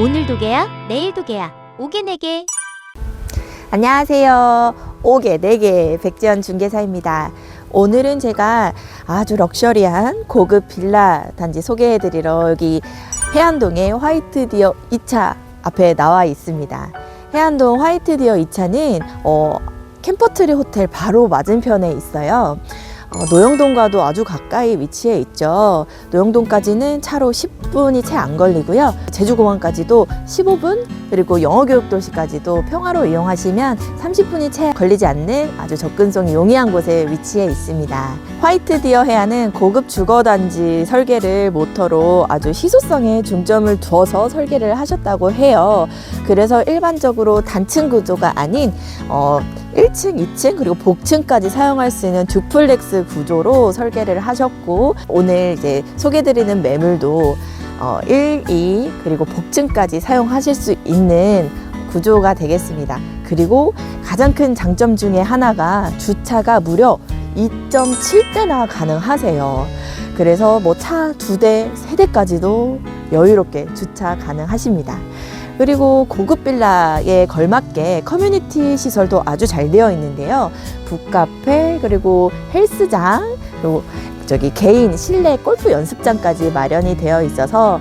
오늘도 개야, 내일도 개야. 오게 내게. 안녕하세요. 5개, 4개 백지연 중개사입니다. 오늘은 제가 아주 럭셔리한 고급 빌라 단지 소개해드리러 여기 해안동의 화이트디어 2차 앞에 나와 있습니다. 해안동 화이트디어 2차는 어, 캠퍼트리 호텔 바로 맞은편에 있어요. 어, 노영동과도 아주 가까이 위치해 있죠. 노영동까지는 차로 10분이 채 안 걸리고요. 제주공항까지도 15분, 그리고 영어교육도시까지도 평화로 이용하시면 30분이 채 걸리지 않는 아주 접근성이 용이한 곳에 위치해 있습니다. 화이트 디어 해안은 고급 주거단지 설계를 모터로 아주 희소성에 중점을 두어서 설계를 하셨다고 해요. 그래서 일반적으로 단층 구조가 아닌 어, 1층, 2층 그리고 복층까지 사용할 수 있는 듀플렉스 구조로 설계를 하셨고 오늘 이제 소개드리는 매물도 어, 1, 2 그리고 복층까지 사용하실 수 있는 구조가 되겠습니다. 그리고 가장 큰 장점 중에 하나가 주차가 무려 2.7대나 가능하세요. 그래서 뭐 차 두 대, 세 대까지도 여유롭게 주차 가능하십니다. 그리고 고급 빌라에 걸맞게 커뮤니티 시설도 아주 잘 되어 있는데요. 북카페 그리고 헬스장 그리고 저기 개인 실내 골프 연습장까지 마련이 되어 있어서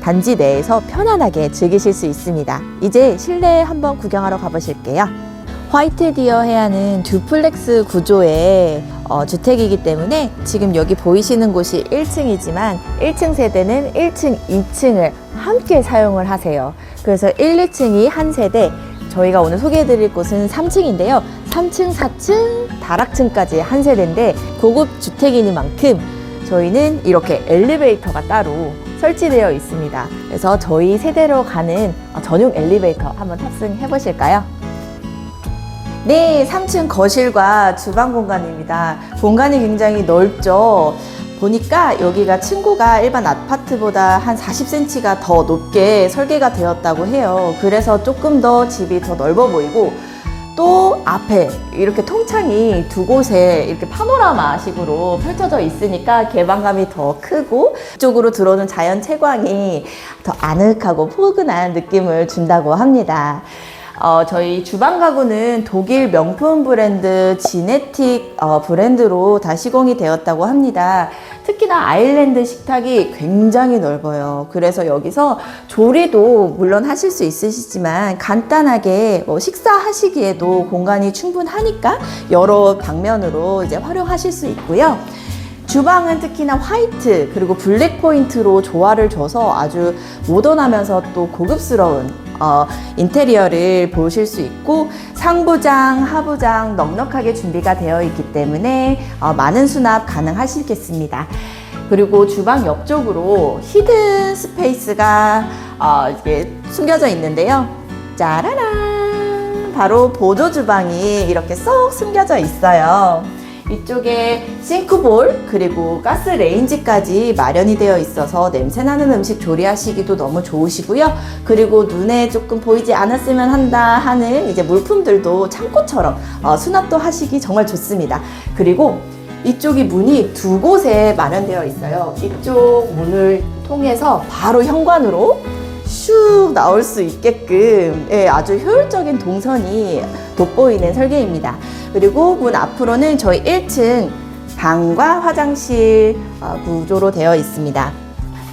단지 내에서 편안하게 즐기실 수 있습니다. 이제 실내 한번 구경하러 가보실게요. 화이트 디어 해안은 듀플렉스 구조의 어, 주택이기 때문에 지금 여기 보이시는 곳이 1층이지만 1층 세대는 1층, 2층을 함께 사용을 하세요. 그래서 1, 2층이 한 세대, 저희가 오늘 소개해드릴 곳은 3층인데요. 3층, 4층, 다락층까지 한 세대인데 고급 주택이니만큼 저희는 이렇게 엘리베이터가 따로 설치되어 있습니다. 그래서 저희 세대로 가는 전용 엘리베이터 한번 탑승해 보실까요? 네, 3층 거실과 주방 공간입니다. 공간이 굉장히 넓죠. 보니까 여기가 층고가 일반 아파트보다 한 40cm가 더 높게 설계가 되었다고 해요. 그래서 조금 더 집이 더 넓어 보이고 또 앞에 이렇게 통창이 두 곳에 이렇게 파노라마 식으로 펼쳐져 있으니까 개방감이 더 크고 이쪽으로 들어오는 자연 채광이 더 아늑하고 포근한 느낌을 준다고 합니다. 어, 저희 주방 가구는 독일 명품 브랜드 지네틱 어, 브랜드로 다 시공이 되었다고 합니다. 특히나 아일랜드 식탁이 굉장히 넓어요. 그래서 여기서 조리도 물론 하실 수 있으시지만 간단하게 뭐 식사하시기에도 공간이 충분하니까 여러 방면으로 이제 활용하실 수 있고요. 주방은 특히나 화이트 그리고 블랙 포인트로 조화를 줘서 아주 모던하면서 또 고급스러운 어, 인테리어를 보실 수 있고 상부장, 하부장 넉넉하게 준비가 되어 있기 때문에 어, 많은 수납 가능하시겠습니다. 그리고 주방 옆쪽으로 히든 스페이스가 어, 이게 숨겨져 있는데요. 짜라란! 바로 보조 주방이 이렇게 쏙 숨겨져 있어요. 이쪽에 싱크볼 그리고 가스 레인지까지 마련이 되어 있어서 냄새나는 음식 조리하시기도 너무 좋으시고요. 그리고 눈에 조금 보이지 않았으면 한다 하는 이제 물품들도 창고처럼 어, 수납도 하시기 정말 좋습니다. 그리고 이쪽이 문이 두 곳에 마련되어 있어요. 이쪽 문을 통해서 바로 현관으로 슉 나올 수 있게끔 예, 아주 효율적인 동선이 돋보이는 설계입니다. 그리고 문 앞으로는 저희 1층 방과 화장실 어, 구조로 되어 있습니다.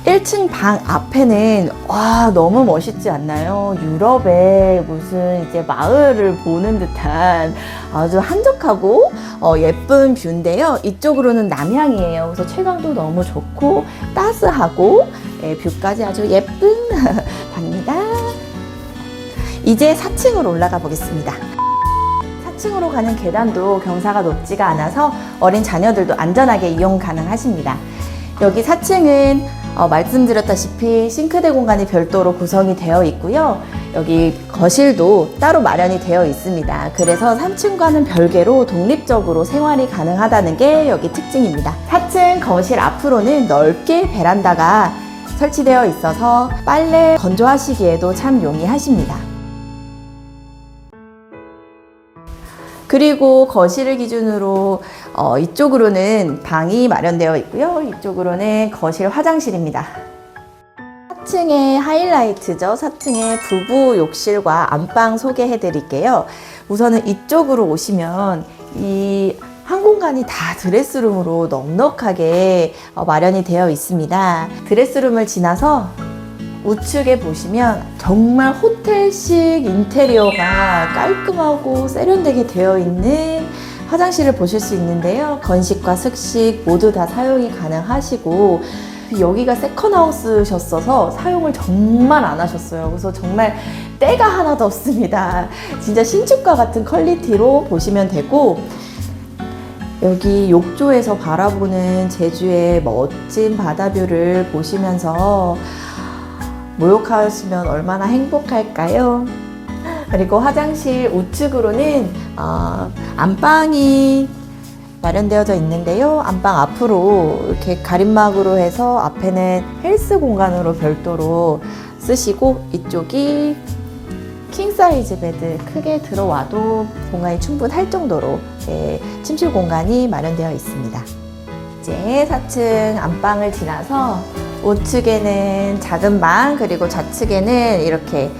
1층 방 앞에는 와 너무 멋있지 않나요? 유럽의 무슨 이제 마을을 보는 듯한 아주 한적하고 어, 예쁜 뷰인데요. 이쪽으로는 남향이에요. 그래서 채광도 너무 좋고 따스하고 예, 뷰까지 아주 예쁜 방입니다. 이제 4층으로 올라가 보겠습니다. 4층으로 가는 계단도 경사가 높지가 않아서 어린 자녀들도 안전하게 이용 가능하십니다. 여기 4층은 어, 말씀드렸다시피 싱크대 공간이 별도로 구성이 되어 있고요. 여기 거실도 따로 마련이 되어 있습니다. 그래서 3층과는 별개로 독립적으로 생활이 가능하다는 게 여기 특징입니다. 4층 거실 앞으로는 넓게 베란다가 설치되어 있어서 빨래 건조하시기에도 참 용이하십니다. 그리고 거실을 기준으로 어, 이쪽으로는 방이 마련되어 있고요. 이쪽으로는 거실 화장실입니다. 4층의 하이라이트죠. 4층의 부부 욕실과 안방 소개해 드릴게요. 우선은 이쪽으로 오시면 이 한 공간이 다 드레스룸으로 넉넉하게 어, 마련이 되어 있습니다. 드레스룸을 지나서 우측에 보시면 정말 호텔식 인테리어가 깔끔하고 세련되게 되어 있는 화장실을 보실 수 있는데요. 건식과 습식 모두 다 사용이 가능하시고 여기가 세컨하우스셨어서 사용을 정말 안 하셨어요. 그래서 정말 때가 하나도 없습니다. 진짜 신축과 같은 퀄리티로 보시면 되고 여기 욕조에서 바라보는 제주의 멋진 바다뷰를 보시면서 목욕하시면 얼마나 행복할까요? 그리고 화장실 우측으로는 어, 안방이 마련되어져 있는데요. 안방 앞으로 이렇게 가림막으로 해서 앞에는 헬스 공간으로 별도로 쓰시고 이쪽이 킹 사이즈 베드 크게 들어와도 공간이 충분할 정도로 예, 침실 공간이 마련되어 있습니다. 이제 4층 안방을 지나서 우측에는 작은 방 그리고 좌측에는 이렇게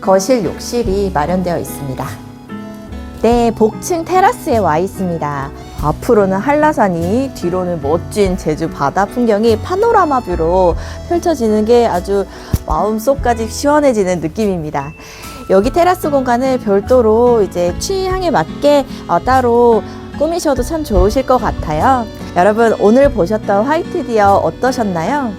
거실 욕실이 마련되어 있습니다. 네, 복층 테라스에 와 있습니다. 앞으로는 한라산이, 뒤로는 멋진 제주 바다 풍경이 파노라마 뷰로 펼쳐지는 게 아주 마음속까지 시원해지는 느낌입니다. 여기 테라스 공간을 별도로 이제 취향에 맞게 어, 따로 꾸미셔도 참 좋으실 것 같아요. 여러분, 오늘 보셨던 화이트 디어 어떠셨나요?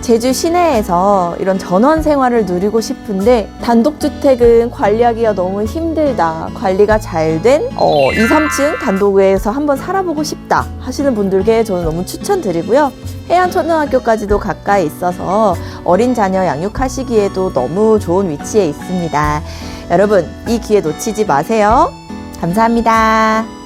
제주 시내에서 이런 전원 생활을 누리고 싶은데 단독주택은 관리하기가 너무 힘들다. 관리가 잘 된 어, 2, 3층 단독에서 한번 살아보고 싶다 하시는 분들께 저는 너무 추천드리고요. 해안초등학교까지도 가까이 있어서 어린 자녀 양육하시기에도 너무 좋은 위치에 있습니다. 여러분, 이 기회 놓치지 마세요. 감사합니다.